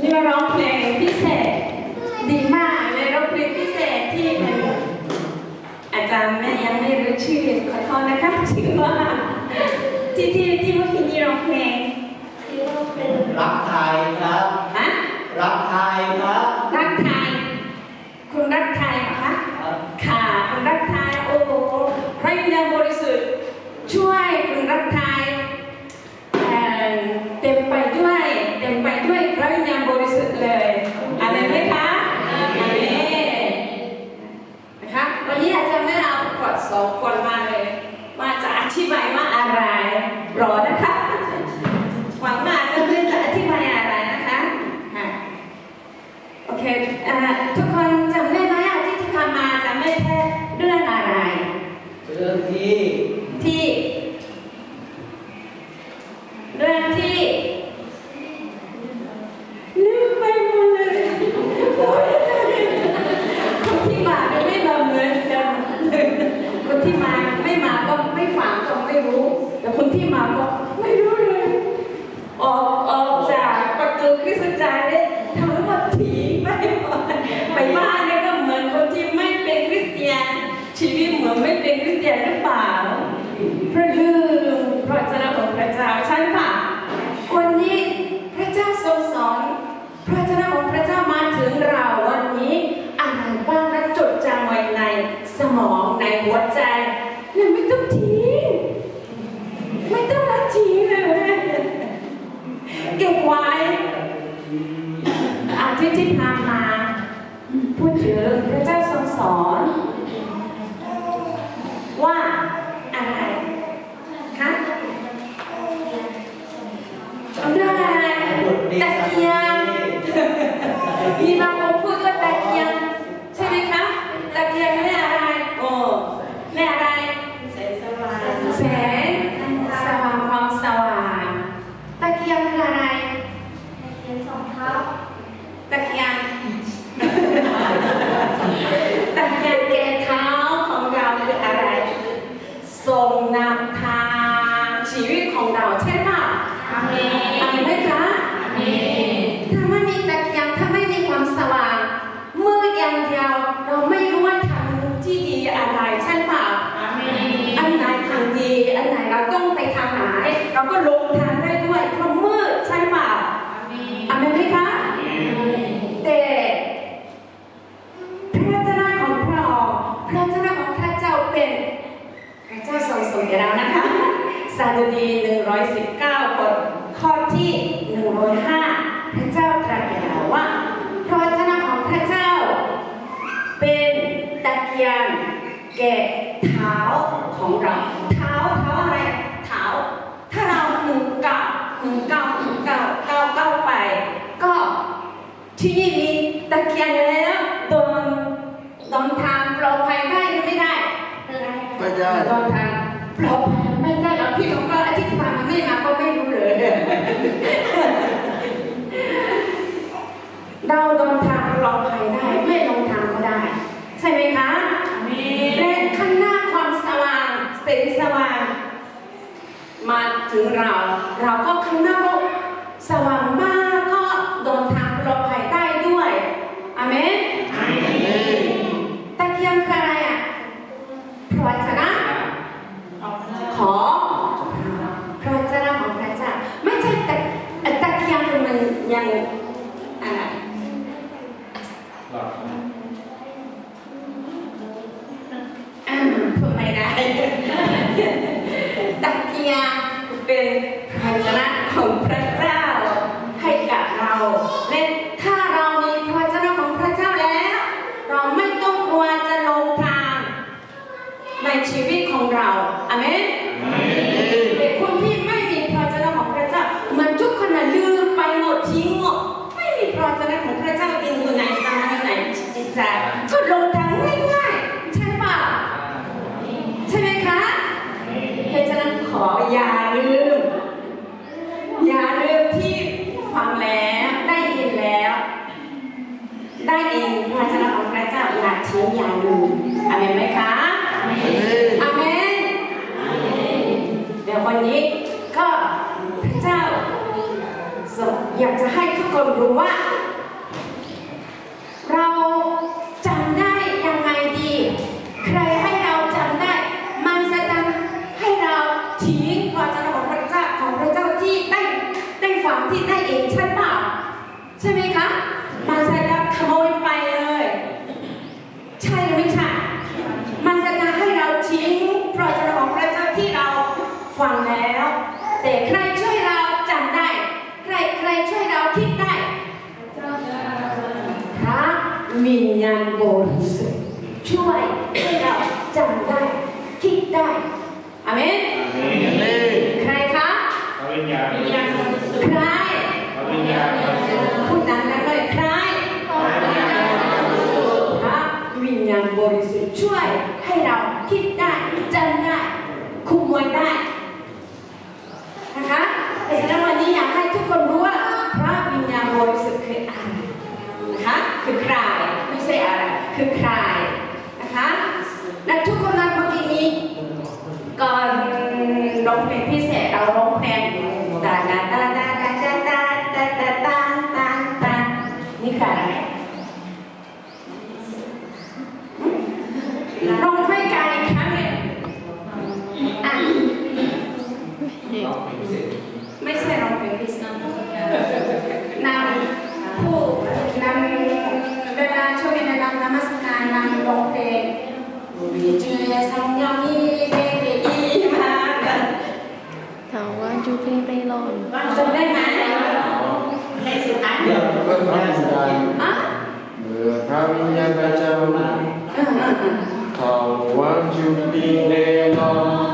นี่มาร้องเพลงพิเศษ ดีมากเลยร้องเพลงพิเศษที่เป็นอาจารย์แม่ยังไม่รู้ชื่อขอโทษนะคะชื่อว่าที่ที่ที่เมื่อกี้นี้ร้องเพลงรักไทยครับฮะรักไทยครับรักไทยคุณรักไทยเหรอคะ ครับ ค่ะคุณรักไทยโอ้โหพระวิญญาณบริสุทธิ์ช่วยคุณรักไทยเอ่อเต็มไปด้วยเต็มไปด้วยพระวิญญาณบริสุทธิ์เลยอะไรไหมคะอาเมนนะคะวันนี้อาจารย์ไม่เอาขวดสองคนมาเลยว่าจะอธิบายว่าอะไรรอนะคะหวังว่าอาจารย์ไม่จะอธิบายอะไรนะคะค่ะ โอเคเอ่อทุกคนจำได้ไหมอะที่ที่ทำมาจำได้แค่เรื่องอะไร เรื่องที่ ที่ เรื่องที่ลืมไปหมดเลยคนที่มาเนี่ยไม่มาเหมือนกันคนที่มาไม่มาก็ ไม่ฟังก็ไม่รู้ แต่คนที่มาก็ไม่รู้เลยออกออกจากประตูคริสตจักรเนี่ยทั้งหมดถีไปหมดไปบ้านเนี่ยก็เหมือนคนที่ไม่เป็นคริสเตียน ชีวิตเหมือนไม่เป็นคริสเตียนหรือเปล่าเพราะลืมพระเจ้าของพระเจ้าใช่ปะวันนี้พระเจ้าทรงสอนพระเจ้าของพระเจ้ามาถึงเราวันนี้อะไรบ้างและจดจำไว้ในสมองในหัวใจ ที่ที่ผ่านมา พูดถึงพระเจ้าทรงสอน ว่าอะไรคะเรื่องอะไรตะเกียงมีบางคนพูดว่าตะเกียงใช่ไหมคะตะเกียงไม่อะไรโอ้ไม่อะไร แสงสว่าง แสงสว่างความสว่างตะเกียงคืออะไร ตะเกียง ตะเกียงแกเท้าของเราคืออะไรส่งนำทางชีวิตของเราใช่ป่ะอาเมนอาเมนไหมคะอาเมนถ้าไม่มีตะเกียงถ้าไม่มีความสว่างมืดอย่างเดียวเราไม่รู้ว่าทางที่ดีอะไรใช่ป่ะอาเมนอันไหนทางดีอันไหนเราต้องไปทางไหนเราก็ลงทางได้ด้วยเพราะมืดใช่ป่ะอาเมนไหมคะ แต่พระเจ้าของพระองค์พระเจ้าของพระเจ้าเป็นพระเจ้าทรงสมเด็จเรานะคะสาดุดี119บทข้อที่105พระเจ้าตรัสแก่เราว่าพระเจ้าของพระเจ้า เป็นตะเกียง แก่เท้าของเรา เท้าเท้าอะไรเท้าถ้าเราหมุนเก้าหมุนเก้าหมุนเก้าเก้าเก้าไป ก็ที่นี่มีตะเกียงแล้วโดนโดนทางปลอดภัยได้หรือไม่ได้ไม่ได้ โดนทางปลอดภัยไม่ได้หรอกพี่ผมก็อาทิตย์ที่ผ่านมาไม่มาก็ไม่รู้เลย เราโดนทางปลอดภัยได้ ไม่ลงทางก็ได้ ใช่ไหมคะและข้างหน้าความสว่างแสงสว่าง มา ถึงเรา เราก็ข้างหน้าก็สว่างมากก็โดนทางปลอดภัยได้ด้วยอาเมนตะเกียงคืออะไรอะพระวจนะของพระวจนะของพระเจ้าไม่ใช่ตะตะเกียงคือมันยังอะไร อ่าพูดไม่ได้ ตะเกียงเป็นภาชนะของพระเจ้าให้กับเราและถ้าเรามีภาชนะของพระเจ้าแล้ว เราไม่ต้องกลัวจะลงทางในชีวิตของเราอาเมนแต่คนที่ไม่มีพระเจ้าของพระเจ้าเหมันทุกคนน่ะลืมไปหมดทิ้งหมดไม่มีพระเจ้าของพระเจ้าอินอยู่ไหนสมาอยู่ไหนจิตใจก็ลงทางง่ายๆใช่ป่ะ ใช่ไหมคะ เพราะฉะนั้นขออย่า ลืม อย่าลืมที่ฟังแล้วได้ยินแล้ว ได้ยินพระชนะของพระเจ้าอย่าทิ้งอย่าลืมอาเมนไหมคะอาเมนเดี๋ยววันนี้ก็พระเจ้าอยากจะให้ทุกคนรู้ว่า Tao, do you play Baylon? Ramadhan Dhammya Kau Tawang Jumpi Lelong